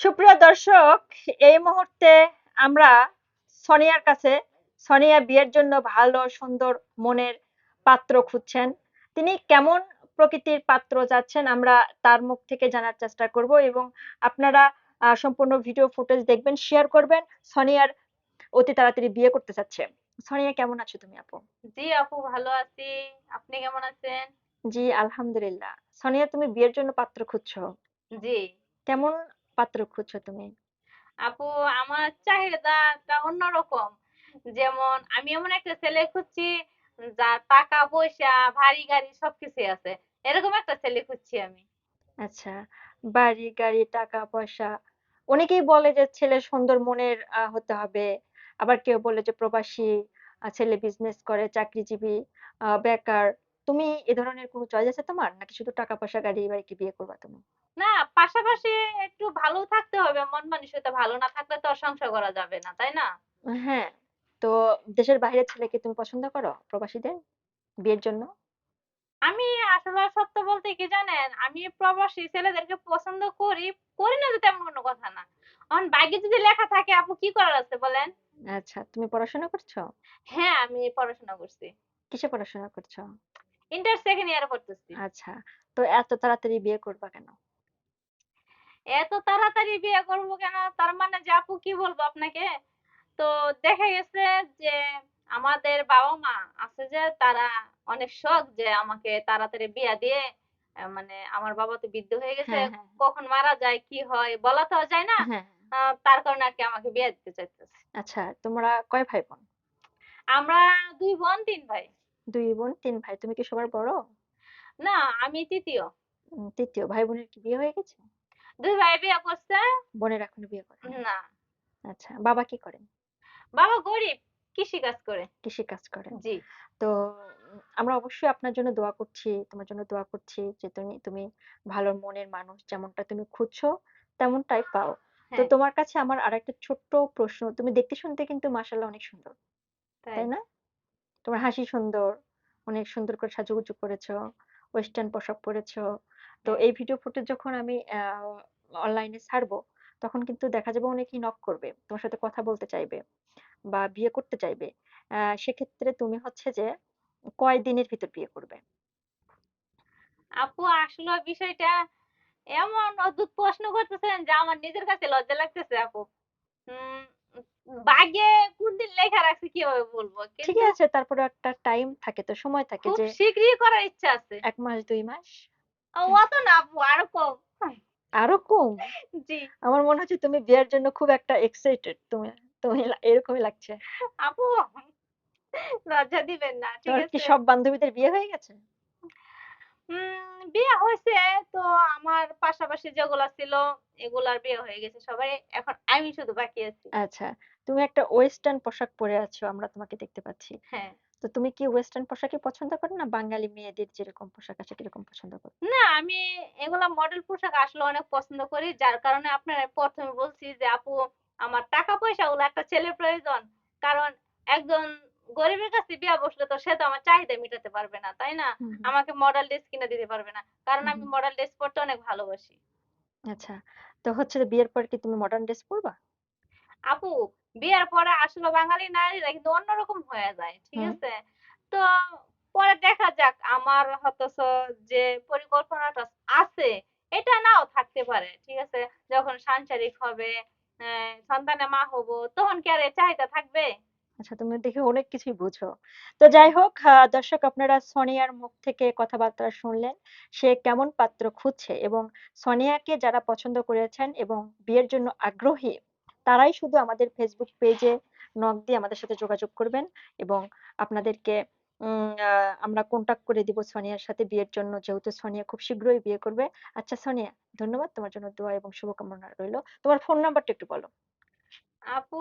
সুপ্রিয় দর্শক এই মুহূর্তে আমরা সোনিয়ার কাছে সোনিয়া বিয়ের জন্য ভালো সুন্দর মনের পাত্র খুঁজছেন। তিনি কেমন প্রকৃতির পাত্র যাচ্ছেন আমরা তার মুখ থেকে জানার চেষ্টা করব এবং আপনারা সম্পূর্ণ ভিডিও ফুটেজ দেখবেন শেয়ার করবেন সোনিয়ার অতি তাড়াতাড়ি বিয়ে করতে চাচ্ছে। সোনিয়া কেমন আছো তুমি আপু? জি আপু ভালো আছি। আপনি কেমন আছেন? জি আলহামদুলিল্লাহ। সোনিয়া তুমি বিয়ের জন্য পাত্র খুঁজছো? জি। কেমন পাত্র খুঁজছো তুমি? আপু আমার চাহিদাটা অন্যরকম। যেমন আমি এমন একটা ছেলে খুঁজছি যার টাকা পয়সা ভারী গাড়ি সবকিছু আছে। এরকম একটা ছেলে খুঁজছি আমি। আচ্ছা বাড়ি গাড়ি টাকা পয়সা। অনেকেই বলে যে ছেলে সুন্দর মনের হতে হবে। আবার কেউ বলে যে প্রবাসী ছেলে বিজনেস করে চাকরিজীবী আহ, বেকার। তুমি এ ধরনের কোনো চয়েস আছে তোমার? নাকি শুধু টাকা পয়সা গাড়ি বাড়িকে বিয়ে করবা তুমি? না পাশাপাশি একটু ভালো থাকতে হবে। মন মানসিকতা ভালো না থাকলে তো আর সংসার করা যাবে না তাই না? হ্যাঁ তো দেশের বাইরের ছেলেকে তুমি পছন্দ করো প্রবাসীদের বিয়ের জন্য? আমি আসলে সত্য বলতে কি জানেন? আমি প্রবাসী ছেলেদেরকে পছন্দ করি করি না যে তেমন কোনো কথা না। এখন ভাগ্যে যদি লেখা থাকে আপু কি করার আছে বলেন? আচ্ছা তুমি পড়াশোনা করছ? হ্যাঁ আমি পড়াশোনা করছি। কিসে পড়াশোনা করছ? ইন্টার সেকেন্ড ইয়ারে পড়তেছি। আচ্ছা তো এত তাড়াতাড়ি বিয়ে করবা কেন? এত তাড়াতাড়ি বিয়ে করব কেন? তার মানে যে আপু কি বলব আপনাকে? তো দেখা গেছে যে আমাদের বাবা মা আছে যে তারা অনেক শখ যে আমাকে তাড়াতাড়ি বিয়া দিয়ে মানে আমার বাবা তো বৃদ্ধ হয়ে গেছে হ্যাঁ হ্যাঁ। কখন মারা যায় কি হয় বলা তো যায় না। হ্যাঁ। তার কারণে আর কি আমাকে বিয়ে দিতে চাইতেছে। আচ্ছা তোমরা কয় ভাই বোন? আমরা দুই বোন তিন ভাই। দুই বোন তিন ভাই। তুমি কি সবার বড়? না আমি তৃতীয়। উম, তৃতীয়। ভাই বোনের কি বিয়ে হয়ে গেছে? দুই ভাই বিয়ে করছে। বোনের এখনও বিয়ে করে না। আচ্ছা বাবা কি করেন? বাবা গরিব কৃষি কাজ করে। কৃষি কাজ করেন। জি। তো উম, আমরা অবশ্যই আপনার জন্য দোয়া করছি তোমার জন্য দোয়া করছি যে তুমি তুমি ভালো মনের মানুষ যেমনটা তুমি খুঁজছো তেমনটাই পাও। তো হ্যাঁ। তোমার কাছে আমার আরেকটা ছোট্ট প্রশ্ন তুমি দেখতে শুনতে কিন্তু মাশাআল্লাহ অনেক সুন্দর। তাই। তাই না? তোমার হাসি সুন্দর অনেক সুন্দর করে সাজুগুজু করেছ ওয়েস্টার্ন পোশাক পরেছো। তো হ্যাঁ। এই ভিডিও ফুটেজ যখন আমি অনলাইনে ছাড়বো তখন কিন্তু দেখা যাবে অনেকেই নক করবে তোমার সাথে কথা বলতে চাইবে বা বিয়ে করতে চাইবে। সেক্ষেত্রে তুমি হচ্ছে যে কয় দিনের ভিতর বিয়ে করবে? আপু আসলে বিষয়টা এমন অদ্ভুত প্রশ্ন করতেছেন যে আমার নিজের কাছে লজ্জা লাগতেছে আপু। কোন দিন লেখা রাখছে কীভাবে বলব? ঠিক আছে তারপরে একটা টাইম থাকে তো সময় থাকে যে শীঘ্রই করার ইচ্ছা আছে। এক মাস দুই মাস। অত না আপু আরও কম। আরও কম? জি। আমার মনে হচ্ছে তুমি বিয়ের জন্য খুব একটা এক্সাইটেড তুমি তুমি এরকমই লাগছে। আপু লজ্জা দিবেন না ঠিক তোমার কি সব বান্ধবীদের বিয়ে হয়ে গেছে? বিয়ে হয়েছে। তো আমার পাশাপাশি যেগুলা ছিল এগুলার বিয়ে হয়ে গেছে। সবাই এখন আমি শুধু বাকি আছি। আচ্ছা তুমি একটা ওয়েস্টার্ন পোশাক পরে আছো আমরা তোমাকে দেখতে পাচ্ছি। হ্যাঁ। তো তুমি কি ওয়েস্টার্ন পোশাকই পছন্দ করো না বাঙালি মেয়েদের যেরকম পোশাক আছে কীরকম পছন্দ করো? না আমি এগুলা মডেল পোশাক আসলে অনেক পছন্দ করি। যার কারণে আপনার প্রথমে বলছি যে আপু আমার টাকা পয়সা গুলো একটা ছেলের প্রয়োজন। কারণ একজন গরিবের কাছে বিয়া বসলে তো সে তো আমার চাহিদা মেটাতে পারবে না তাই না। আমাকে মডেল ড্রেস কিনে দিতে পারবে না। কারণ আমি মডেল ড্রেস পরতে অনেক ভালোবাসি। আচ্ছা তো হচ্ছে বিয়ের পর কি তুমি মডার্ন ড্রেস পরবা? আপু বিয়ের পরে আসলে বাঙালি নারীরা কিন্তু অন্যরকম হয়ে যায় ঠিক আছে? তো পরে দেখা যাক আমার হতস যে পরিকল্পনাটা আছে এটা নাও থাকতে পারে ঠিক আছে? যখন সাংসারিক হবে আহ, সন্তানের মা হব তখন কি আর এ চাহিদা থাকবে? আচ্ছা তুমি দেখে অনেক কিছুই বুঝো। তো যাই হোক দর্শক আপনারা সোনিয়ার মুখ থেকে কথাবার্তা শুনলেন, সে কেমন পাত্র খুঁজছে এবং সোনিয়াকে যারা পছন্দ করেছেন এবং বিয়ের জন্য আগ্রহী, তারাই শুধু আমাদের ফেসবুক পেজে নক দিয়ে আমাদের সাথে যোগাযোগ করবেন এবং আপনাদেরকে আমরা কন্টাক্ট করে দিব সোনিয়ার সাথে বিয়ের জন্য, যেহেতু সোনিয়া খুব শীঘ্রই বিয়ে করবে। আচ্ছা সোনিয়া, ধন্যবাদ। তোমার জন্য দোয়া এবং শুভকামনা রইল। তোমার ফোন নাম্বারটা একটু বলো। আপু